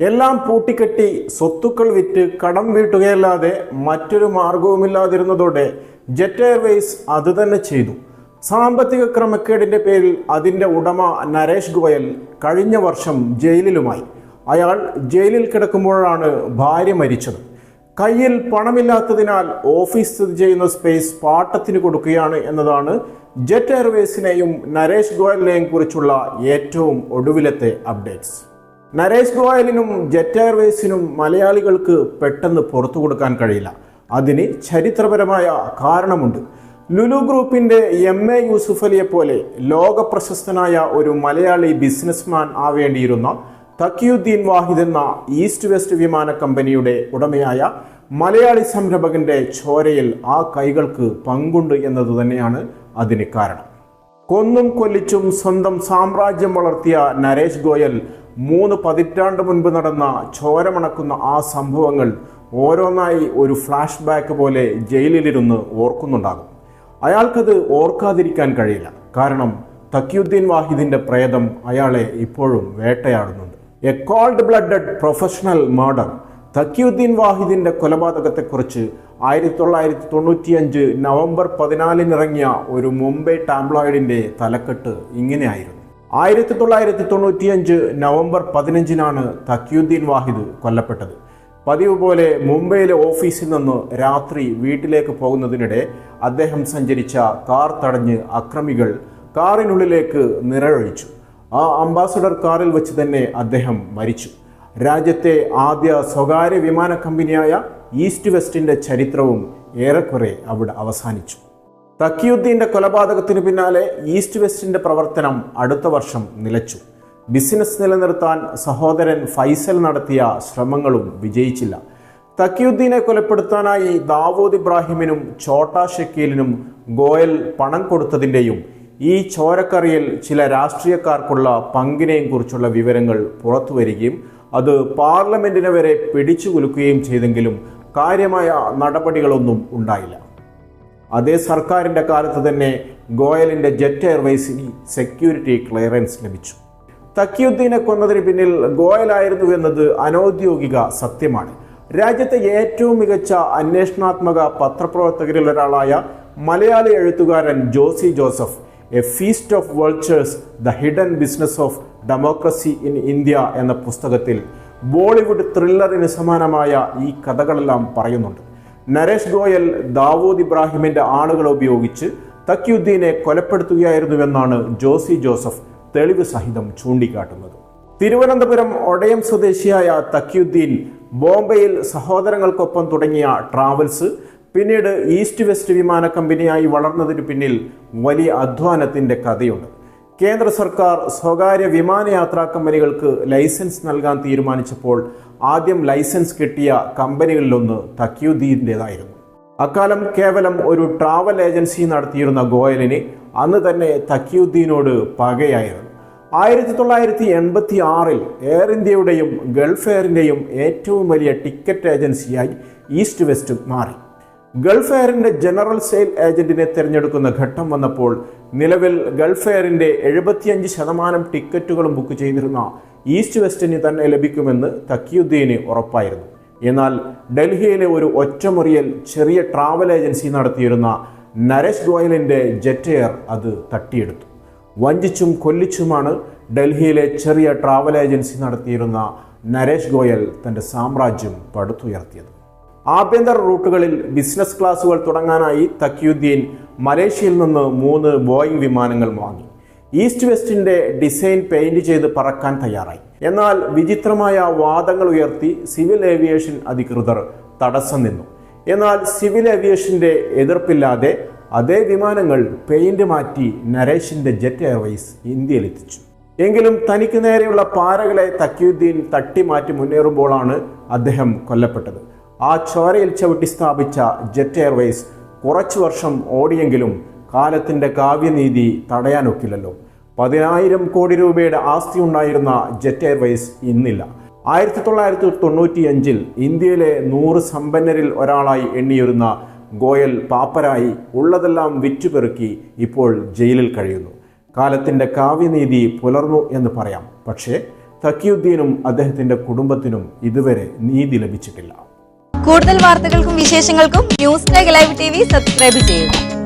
എല്ലാം പൂട്ടിക്കെട്ടി സ്വത്തുക്കൾ വിറ്റ് കടം വീട്ടുകയല്ലാതെ മറ്റൊരു മാർഗവുമില്ലാതിരുന്നതോടെ ജെറ്റ് എയർവേസ് അതുതന്നെ ചെയ്തു. സാമ്പത്തിക ക്രമക്കേടിന്റെ പേരിൽ അതിന്റെ ഉടമ നരേഷ് ഗോയൽ കഴിഞ്ഞ വർഷം ജയിലിലുമായി. അയാൾ ജയിലിൽ കിടക്കുമ്പോഴാണ് ഭാര്യ മരിച്ചത്. കയ്യിൽ പണമില്ലാത്തതിനാൽ ഓഫീസ് സ്ഥിതി ചെയ്യുന്ന സ്പേസ് പാട്ടത്തിന് കൊടുക്കുകയാണ് എന്നതാണ് ജെറ്റ് എയർവേസിനെയും നരേഷ് ഗോയലിനെയും കുറിച്ചുള്ള ഏറ്റവും ഒടുവിലത്തെ അപ്ഡേറ്റ്സ്. നരേഷ് ഗോയലിനും ജെറ്റ് എയർവേസിനും മലയാളികൾക്ക് പെട്ടെന്ന് പുറത്തു കൊടുക്കാൻ കഴിയില്ല. അതിന് ചരിത്രപരമായ കാരണമുണ്ട്. ലുലു ഗ്രൂപ്പിന്റെ എം എ യൂസുഫലിയെ പോലെ ലോക പ്രശസ്തനായ ഒരു മലയാളി ബിസിനസ്മാൻ ആവേണ്ടിയിരുന്ന തക്കിയുദ്ദീൻ വാഹിദ് എന്ന ഈസ്റ്റ് വെസ്റ്റ് വിമാന കമ്പനിയുടെ ഉടമയായ മലയാളി സംരംഭകന്റെ ചോരയിൽ ആ കൈകൾക്ക് പങ്കുണ്ട് എന്നത് തന്നെയാണ് അതിന് കാരണം. കൊന്നും കൊല്ലിച്ചും സ്വന്തം സാമ്രാജ്യം വളർത്തിയ നരേഷ് ഗോയൽ മൂന്ന് പതിറ്റാണ്ട് മുൻപ് നടന്ന ചോരമണക്കുന്ന ആ സംഭവങ്ങൾ ഓരോന്നായി ഒരു ഫ്ലാഷ് ബാക്ക് പോലെ ജയിലിലിരുന്ന് ഓർക്കുന്നുണ്ടാകും. അയാൾക്കത് ഓർക്കാതിരിക്കാൻ കഴിയില്ല. കാരണം തക്കിയുദ്ദീൻ വാഹിദിന്റെ പ്രേതം അയാളെ ഇപ്പോഴും വേട്ടയാടുന്നുണ്ട്. A cold blooded professional murder Thakiyuddin വാഹിദിന്റെ കൊലപാതകത്തെക്കുറിച്ച് ആയിരത്തി തൊള്ളായിരത്തി തൊണ്ണൂറ്റിയഞ്ച് നവംബർ പതിനാലിനിറങ്ങിയ ഒരു മുംബൈ ടാംബ്ലോയിഡിന്റെ തലക്കെട്ട് ഇങ്ങനെയായിരുന്നു. ആയിരത്തി തൊള്ളായിരത്തി തൊണ്ണൂറ്റിയഞ്ച് നവംബർ പതിനഞ്ചിനാണ് തക്കിയുദ്ദീൻ വാഹിദ് കൊല്ലപ്പെട്ടത്. പതിവ് പോലെ മുംബൈയിലെ ഓഫീസിൽ നിന്ന് രാത്രി വീട്ടിലേക്ക് പോകുന്നതിനിടെ അദ്ദേഹം സഞ്ചരിച്ച കാർ തടഞ്ഞ് അക്രമികൾ കാറിനുള്ളിലേക്ക് നിറയൊഴിച്ചു. ആ അംബാസഡർ കാറിൽ വെച്ച് തന്നെ അദ്ദേഹം മരിച്ചു. രാജ്യത്തെ ആദ്യ സ്വകാര്യ വിമാന കമ്പനിയായ ഈസ്റ്റ് വെസ്റ്റിന്റെ ചരിത്രവും ഏറെക്കുറെ അവിടെ അവസാനിച്ചു. തക്കിയുദ്ദീന്റെ കൊലപാതകത്തിനു പിന്നാലെ ഈസ്റ്റ് വെസ്റ്റിന്റെ പ്രവർത്തനം അടുത്ത വർഷം നിലച്ചു. ബിസിനസ് നിലനിർത്താൻ സഹോദരൻ ഫൈസൽ നടത്തിയ ശ്രമങ്ങളും വിജയിച്ചില്ല. തക്കിയുദ്ദീനെ കൊലപ്പെടുത്താനായി ദാവൂദ് ഇബ്രാഹിമിനും ചോട്ടാ ഷക്കീലിനും ഗോയൽ പണം കൊടുത്തതിന്റെയും ഈ ചോരക്കറിയിൽ ചില രാഷ്ട്രീയക്കാർക്കുള്ള പങ്കിനെയും കുറിച്ചുള്ള വിവരങ്ങൾ പുറത്തു വരികയും അത് പാർലമെന്റിനെ വരെ പിടിച്ചു കുലുക്കുകയും ചെയ്തെങ്കിലും കാര്യമായ നടപടികളൊന്നും ഉണ്ടായില്ല. അതേ സർക്കാരിന്റെ കാലത്ത് തന്നെ ഗോയലിന്റെ ജെറ്റ് എയർവേസിന് സെക്യൂരിറ്റി ക്ലിയറൻസ് ലഭിച്ചു. തക്കിയുദ്ദീനെ കൊന്നതിന് പിന്നിൽ ഗോയലായിരുന്നു എന്നത് അനൗദ്യോഗിക സത്യമാണ്. രാജ്യത്തെ ഏറ്റവും മികച്ച അന്വേഷണാത്മക പത്രപ്രവർത്തകരിൽ ഒരാളായ മലയാളി എഴുത്തുകാരൻ Josy Joseph a feast of vultures the hidden business of democracy in India എന്ന പുസ്തകത്തിൽ ബോളിവുഡ് ത്രില്ലറിന് സമാനമായ ഈ കഥകളെല്ലാം പറയുന്നുണ്ട്. നരേഷ് ഗോയൽ ദാവൂദ് ഇബ്രാഹിമിന്റെ ആളുകളെ ഉപയോഗിച്ച് തക്കിയുദ്ദീനെ കൊലപ്പെടുത്തുകയായിരുന്നുവെന്നാണ് ജോസി ജോസഫ് തെളിവ് സഹിതം ചൂണ്ടിക്കാട്ടുന്നത്. തിരുവനന്തപുരം ഒടയം സ്വദേശിയായ തക്കിയുദ്ദീൻ ബോംബെയിൽ സഹോദരങ്ങൾക്കൊപ്പം തുടങ്ങിയ ട്രാവൽസ് പിന്നീട് ഈസ്റ്റ് വെസ്റ്റ് വിമാന കമ്പനിയായി വളർന്നതിന് പിന്നിൽ വലിയ അധ്വാനത്തിന്റെ കഥയുണ്ട്. കേന്ദ്ര സർക്കാർ സ്വകാര്യ വിമാനയാത്രാ കമ്പനികൾക്ക് ലൈസൻസ് നൽകാൻ തീരുമാനിച്ചപ്പോൾ ആദ്യം ലൈസൻസ് കിട്ടിയ കമ്പനികളിലൊന്ന് തക്കിയുദ്ദീന്റെതായിരുന്നു അക്കാലം കേവലം ഒരു ട്രാവൽ ഏജൻസി നടത്തിയിരുന്ന ഗോയലിന് അന്ന് തന്നെ തക്കിയുദ്ദീനോട് പകയായിരുന്നു. ആയിരത്തി തൊള്ളായിരത്തി എൺപത്തി ആറിൽ എയർ ഇന്ത്യയുടെയും ഗൾഫ് എയറിന്റെയും ഏറ്റവും വലിയ ടിക്കറ്റ് ഏജൻസിയായി ഈസ്റ്റ് വെസ്റ്റ് മാറി. ഗൾഫ് എയറിന്റെ ജനറൽ സെയിൽ ഏജന്റിനെ തിരഞ്ഞെടുക്കുന്ന ഘട്ടം വന്നപ്പോൾ നിലവിൽ ഗൾഫ് എയറിന്റെ എഴുപത്തിയഞ്ച് ശതമാനം ടിക്കറ്റുകളും ബുക്ക് ചെയ്തിരുന്ന ഈസ്റ്റ് വെസ്റ്റിന് തന്നെ ലഭിക്കുമെന്ന് തക്കിയുദ്ദീന് ഉറപ്പായിരുന്നു. എന്നാൽ ഡൽഹിയിലെ ഒരു ഒറ്റമുറിയൽ ചെറിയ ട്രാവൽ ഏജൻസി നടത്തിയിരുന്ന നരേഷ് ഗോയലിന്റെ ജെറ്റ് എയർ അത് തട്ടിയെടുത്തു. വഞ്ചിച്ചും കൊല്ലിച്ചുമാണ് ഡൽഹിയിലെ ചെറിയ ട്രാവൽ ഏജൻസി നടത്തിയിരുന്ന നരേഷ് ഗോയൽ തന്റെ സാമ്രാജ്യം പടുത്തുയർത്തിയത്. ആഭ്യന്തര റൂട്ടുകളിൽ ബിസിനസ് ക്ലാസുകൾ തുടങ്ങാനായി തക്കിയുദ്ദീൻ മലേഷ്യയിൽ നിന്ന് മൂന്ന് ബോയിംഗ് വിമാനങ്ങൾ വാങ്ങി. ഈസ്റ്റ് വെസ്റ്റിന്റെ ഡിസൈൻ പെയിന്റ് ചെയ്ത് പറക്കാൻ തയ്യാറായി. എന്നാൽ വിചിത്രമായ വാദങ്ങൾ ഉയർത്തി സിവിൽ ഏവിയേഷൻ അധികൃതർ തടസ്സം നിന്നു. എന്നാൽ സിവിൽ ഏവിയേഷന്റെ എതിർപ്പില്ലാതെ അതേ വിമാനങ്ങൾ പെയിന്റ് മാറ്റി നരേഷിന്റെ ജെറ്റ് എയർവേസ് ഇന്ത്യയിലെത്തിച്ചു. എങ്കിലും തനിക്ക് നേരെയുള്ള പാരകളെ തക്കിയുദ്ദീൻ തട്ടിമാറ്റി മുന്നേറുമ്പോഴാണ് അദ്ദേഹം കൊല്ലപ്പെട്ടത്. ആ ചോരയിൽ ചവിട്ടി സ്ഥാപിച്ച ജെറ്റ് എയർവേസ് കുറച്ചു വർഷം ഓടിയെങ്കിലും കാലത്തിന്റെ കാവ്യനീതി തടയാനൊക്കില്ലല്ലോ. പതിനായിരം കോടി രൂപയുടെ ആസ്തി ഉണ്ടായിരുന്ന ജെറ്റ് എയർവേസ് ഇന്നില്ല. ആയിരത്തി തൊള്ളായിരത്തി തൊണ്ണൂറ്റിയഞ്ചിൽ ഇന്ത്യയിലെ നൂറ് സമ്പന്നരിൽ ഒരാളായി എണ്ണിയിരുന്ന ഗോയൽ പാപ്പരായി ഉള്ളതെല്ലാം വിറ്റുപെറുക്കി ഇപ്പോൾ ജയിലിൽ കഴിയുന്നു. കാലത്തിന്റെ കാവ്യനീതി പുലർന്നു എന്ന് പറയാം. പക്ഷേ തക്കിയുദ്ദീനും അദ്ദേഹത്തിന്റെ കുടുംബത്തിനും ഇതുവരെ നീതി ലഭിച്ചിട്ടില്ല. കൂടുതൽ വാർത്തകൾക്കും വിശേഷങ്ങൾക്കും News Live T V subscribe ചെയ്യുക.